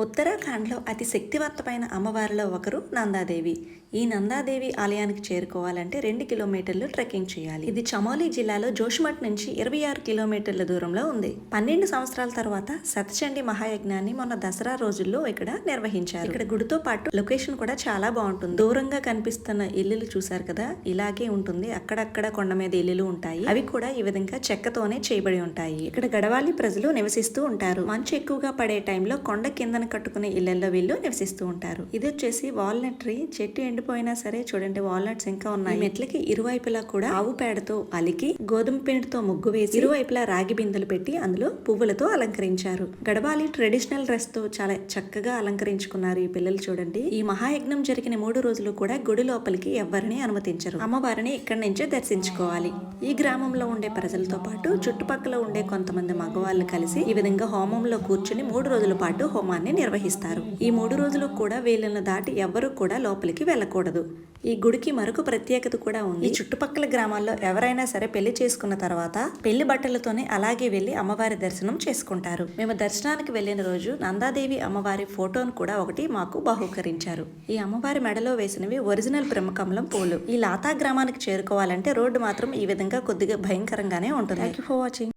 ఉత్తరాఖండ్లో అతి శక్తివంతమైన అమ్మవారిలో ఒకరు నందాదేవి. ఈ నందాదేవి ఆలయానికి చేరుకోవాలంటే రెండు కిలోమీటర్లు ట్రెక్కింగ్ చేయాలి. ఇది చమోలి జిల్లాలో జోషిమఠ్ నుంచి ఇరవై ఆరు కిలోమీటర్ల దూరంలో ఉంది. పన్నెండు సంవత్సరాల తర్వాత సతచండి మహాయజ్ఞాన్ని మొన్న దసరా రోజుల్లో ఇక్కడ నిర్వహించారు. ఇక్కడ గుడితో పాటు లొకేషన్ కూడా చాలా బాగుంటుంది. దూరంగా కనిపిస్తున్న ఇల్లులు చూసారు కదా? ఇలాగే ఉంటుంది. అక్కడక్కడ కొండ మీద ఇల్లులు ఉంటాయి. అవి కూడా ఈ విధంగా చెక్కతోనే చేయబడి ఉంటాయి. ఇక్కడ గడవాలి ప్రజలు నివసిస్తూ ఉంటారు. మంచు ఎక్కువగా పడే టైంలో కొండ పక్కన కట్టుకునే ఇళ్ళలో వీళ్ళు నివసిస్తూ ఉంటారు. ఇది వచ్చేసి వాల్నట్ ట్రీ. చెట్టు ఎండిపోయినా సరే చూడండి వాల్నట్స్ ఇంకా ఉన్నాయి. మెట్లకి ఇరువైపులా కూడా ఆవు పేడతో అలికి గోధుమ పిండితో ముగ్గు వేసి ఇరువైపులా రాగి బిందెలు పెట్టి అందులో పువ్వులతో అలంకరించారు. గడవాలి ట్రెడిషనల్ డ్రెస్తో చాలా చక్కగా అలంకరించుకున్నారు ఈ పిల్లలు చూడండి. ఈ మహాయజ్ఞం జరిగిన మూడు రోజులు కూడా గుడి లోపలికి ఎవరిని అనుమతించరు. అమ్మవారిని ఇక్కడి నుంచే దర్శించుకోవాలి. ఈ గ్రామంలో ఉండే ప్రజలతో పాటు చుట్టుపక్కల ఉండే కొంతమంది మగవాళ్ళు కలిసి ఈ విధంగా హోమంలో కూర్చుని మూడు రోజుల పాటు హోమాన్ని నిర్వహిస్తారు. ఈ మూడు రోజులు కూడా వీళ్ళను దాటి ఎవ్వరూ కూడా లోపలికి వెళ్ళకూడదు. ఈ గుడికి మరొక ప్రత్యేకత కూడా ఉంది. ఈ చుట్టుపక్కల గ్రామాల్లో ఎవరైనా సరే పెళ్ళి చేసుకున్న తర్వాత పెళ్ళి బట్టలతోనే అలాగే వెళ్ళి అమ్మవారి దర్శనం చేసుకుంటారు. మేము దర్శనానికి వెళ్ళిన రోజు నందాదేవి అమ్మవారి ఫోటోను కూడా ఒకటి మాకు బహుకరించారు. ఈ అమ్మవారి మెడలో వేసినవి ఒరిజినల్ బ్రహ్మకమలం పూలు. ఈ లాతా గ్రామానికి చేరుకోవాలంటే రోడ్డు మాత్రం ఈ విధంగా కొద్దిగా భయంకరంగానే ఉంటుంది. Thank you for watching